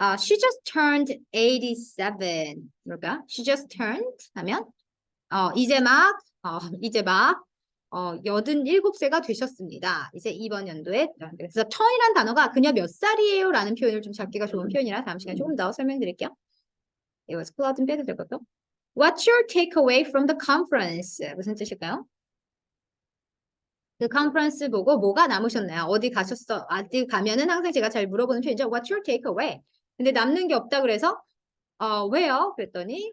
uh, she just turned 87. 뭘까? She just turned 하면 어, 이제 막 어, 이제 막 어, 87세가 되셨습니다. 이제 이번 연도에 그래서 turn이란 단어가 그녀 몇 살이에요? 라는 표현을 좀 잡기가 좋은 표현이라 다음 시간에 조금 더 설명드릴게요. 이거 스콜라 좀 빼도 되거든. What's your takeaway from the conference? 무슨 뜻일까요? 그 컨퍼런스 보고 뭐가 남으셨나요? 어디 가셨어? 어디 가면은 항상 제가 잘 물어보는 표현이죠. What's your takeaway? 근데 남는 게 없다 그래서 어, 왜요? 그랬더니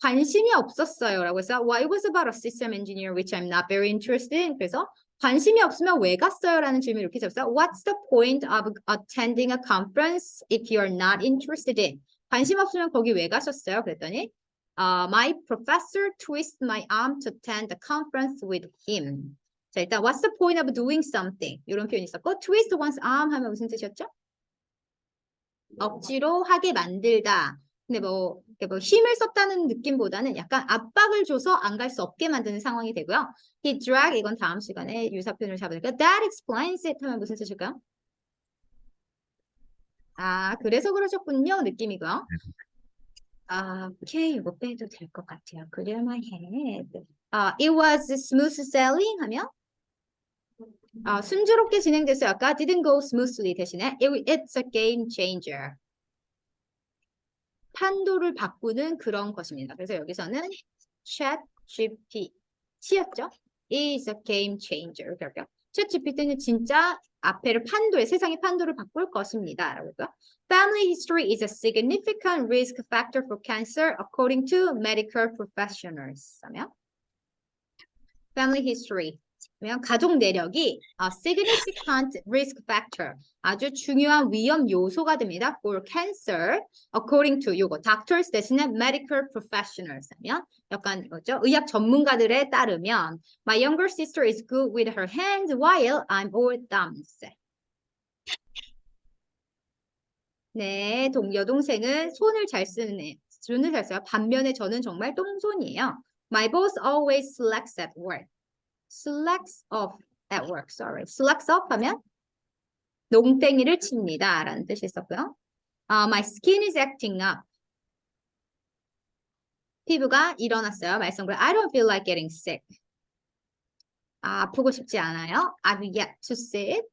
관심이 없었어요. 라고 해서 Well, it was about a system engineer which I'm not very interested in. 그래서 관심이 없으면 왜 갔어요? 라는 질문 이렇게 잡았어요. What's the point of attending a conference if you're not interested in? 관심 없으면 거기 왜 가셨어요? 그랬더니 uh, My professor twisted my arm to attend the conference with him. 자, 일단 what's the point of doing something? 이런 표현이 있었고 twist one's arm 하면 무슨 뜻이었죠? 억지로 하게 만들다. 근데 뭐, 뭐 힘을 썼다는 느낌보다는 약간 압박을 줘서 안 갈 수 없게 만드는 상황이 되고요. He drag 이건 다음 시간에 유사 표현을 잡으니까 that explains it 하면 무슨 뜻일까요? 아, 그래서 그러셨군요. 느낌이고요. 아, 오케이. 이거 빼도 될 것 같아요. My head. 아, it was smooth sailing 하면 아, 순조롭게 진행됐어요. 아까 didn't go smoothly 대신에 it, it's a game changer. 판도를 바꾸는 그런 것입니다. 그래서 여기서는 chat GPT였죠. is a game changer. 이렇게 chat GPT는 진짜 앞에를 판도에 세상의 판도를 바꿀 것입니다. 라고 했고요. Family history is a significant risk factor for cancer according to medical professionals. 하면 family history 그러면 가족 내력이 a significant risk factor 아주 중요한 위험 요소가 됩니다. for cancer according to 요거 doctors 대신에 medical professionals 하면 약간 뭐죠? 의학 전문가들에 따르면 my younger sister is good with her hands while I'm all thumbs. 네, 동, 여동생은 손을 잘 쓰는 애, 손을 잘 써요. 반면에 저는 정말 똥손이에요. My boss always slacks at work. Slacks off at work. Sorry. slacks off 하면 농땡이를 칩니다. 라는 뜻이 있었고요. Uh, my skin is acting up. 피부가 일어났어요. 말썽부려. I don't feel like getting sick. 아, 아프고 싶지 않아요. I've yet to see it.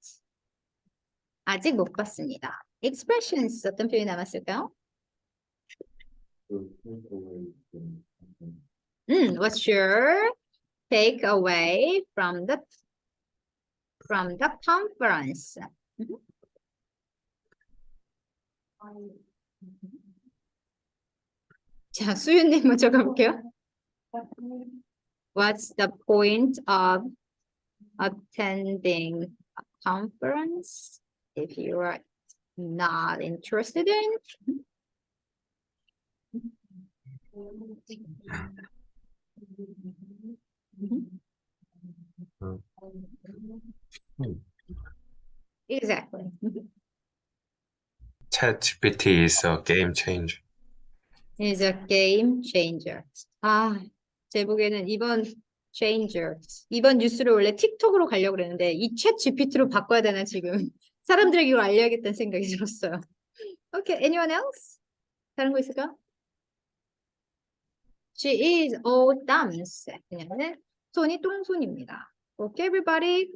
아직 못 봤습니다. expressions 어떤 표현이 남았을까요? 음, what's your takeaway from the from the conference? 음. 자, 수윤님 먼저 가볼게요. What's the point of attending a conference if you are not interested in? Exactly. ChatGPT is a game changer. is a game changer. 아, 제 보기에는 이번 changer, 이번 뉴스를 원래 틱톡으로 가려고 그랬는데 이챗 GPT로 바꿔야 되나 지금 사람들에게 이걸 알려야겠다는 생각이 들었어요. Okay, anyone else? 다른 거 있을까? She is all thumbs. 그냥은 손이 똥손입니다. Okay, everybody.